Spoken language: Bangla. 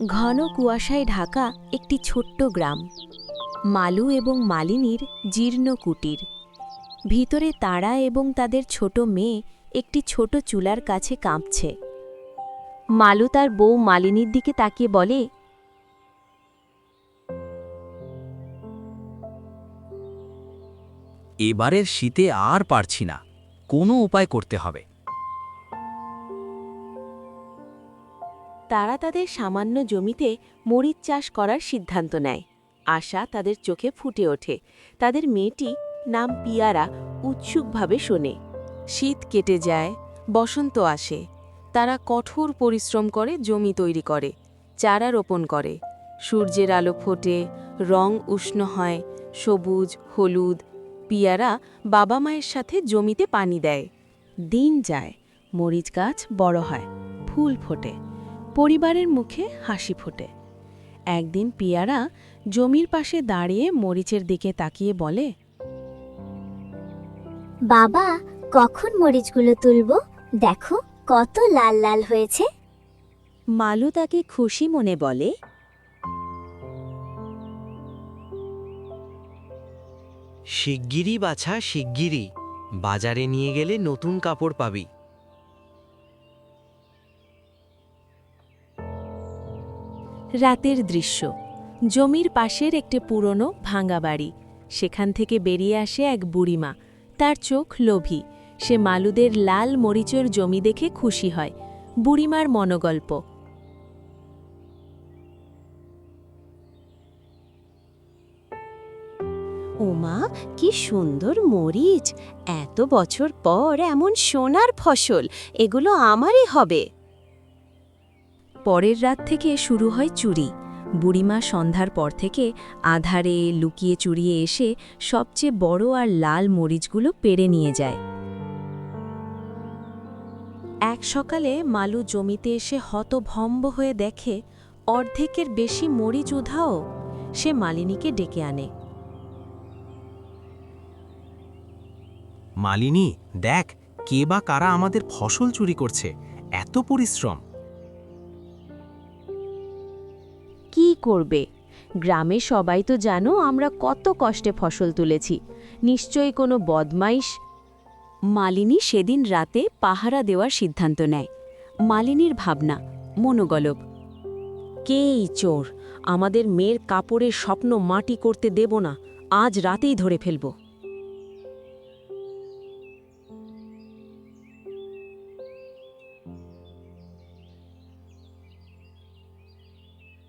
ঘন কুয়াশায় ঢাকা একটি ছোট্ট গ্রাম। মালু এবং মালিনীর জীর্ণ কুটির। ভিতরে তারা এবং তাদের ছোট মেয়ে একটি ছোট চুলার কাছে কাঁপছে। মালু তার বউ মালিনীর দিকে তাকিয়ে বলে, এবারের শীতে আর পারছি না। কোনো উপায় করতে হবে। তারা তাদের সামান্য জমিতে মরিচ চাষ করার সিদ্ধান্ত নেয়। আশা তাদের চোখে ফুটে ওঠে। তাদের মেয়েটি নাম পিয়ারা উৎসুকভাবে শোনে। শীত কেটে যায়, বসন্ত আসে। তারা কঠোর পরিশ্রম করে জমি তৈরি করে, চারা রোপণ করে। সূর্যের আলো ফোটে, রং উষ্ণ হয়, সবুজ, হলুদ। পিয়ারা বাবা মায়ের সাথে জমিতে পানি দেয়। দিন যায়, মরিচ গাছ বড় হয়, ফুল ফোটে। পরিবারের মুখে হাসি ফোটে। একদিন পিয়ারা জমির পাশে দাঁড়িয়ে মরিচের দিকে তাকিয়ে বলে বাবা কখন মরিচগুলো তুলবো? দেখো কত লাল লাল হয়েছে। মালু তাকে খুশি মনে বলে শিগগিরই বাছা শিগগিরই। বাজারে নিয়ে গেলে নতুন কাপড় পাবি। রাতের দৃশ্য। জমির পাশের একটি পুরনো ভাঙা বাড়ি। সেখান থেকে বেরিয়ে আসে এক বুড়িমা। তার চোখ লোভী। সে মালুদের লাল মরিচের জমি দেখে খুশি হয়। বুড়িমার মনোগল্প। ওমা, কি সুন্দর মরিচ! এত বছর পর এমন সোনার ফসল। এগুলো আমারই হবে। পরের রাত থেকে শুরু হয় চুরি। বুড়িমা সন্ধ্যার পর থেকে আধারে লুকিয়ে চুরিয়ে এসে সবচেয়ে বড় আর লাল মরিচগুলো পেরে নিয়ে যায়। এক সকালে মালু জমিতে এসে হতভম্ব হয়ে দেখে, অর্ধেকের বেশি মরিচ উধাও সে মালিনীকে ডেকে আনে। মালিনী, দেখ, কে বা কারা আমাদের ফসল চুরি করছে? এত পরিশ্রম। করবে। গ্রামে সবাই তো জানো আমরা কত কষ্টে ফসল তুলেছি। নিশ্চয়ই কোনো বদমাইশ। মালিনী সেদিন রাতে পাহারা দেওয়ার সিদ্ধান্ত নেয়। মালিনীর ভাবনা, মনোগলব। কে এই চোর? আমাদের মেয়ের কাপড়ের স্বপ্ন মাটি করতে দেব না। আজ রাতেই ধরে ফেলব।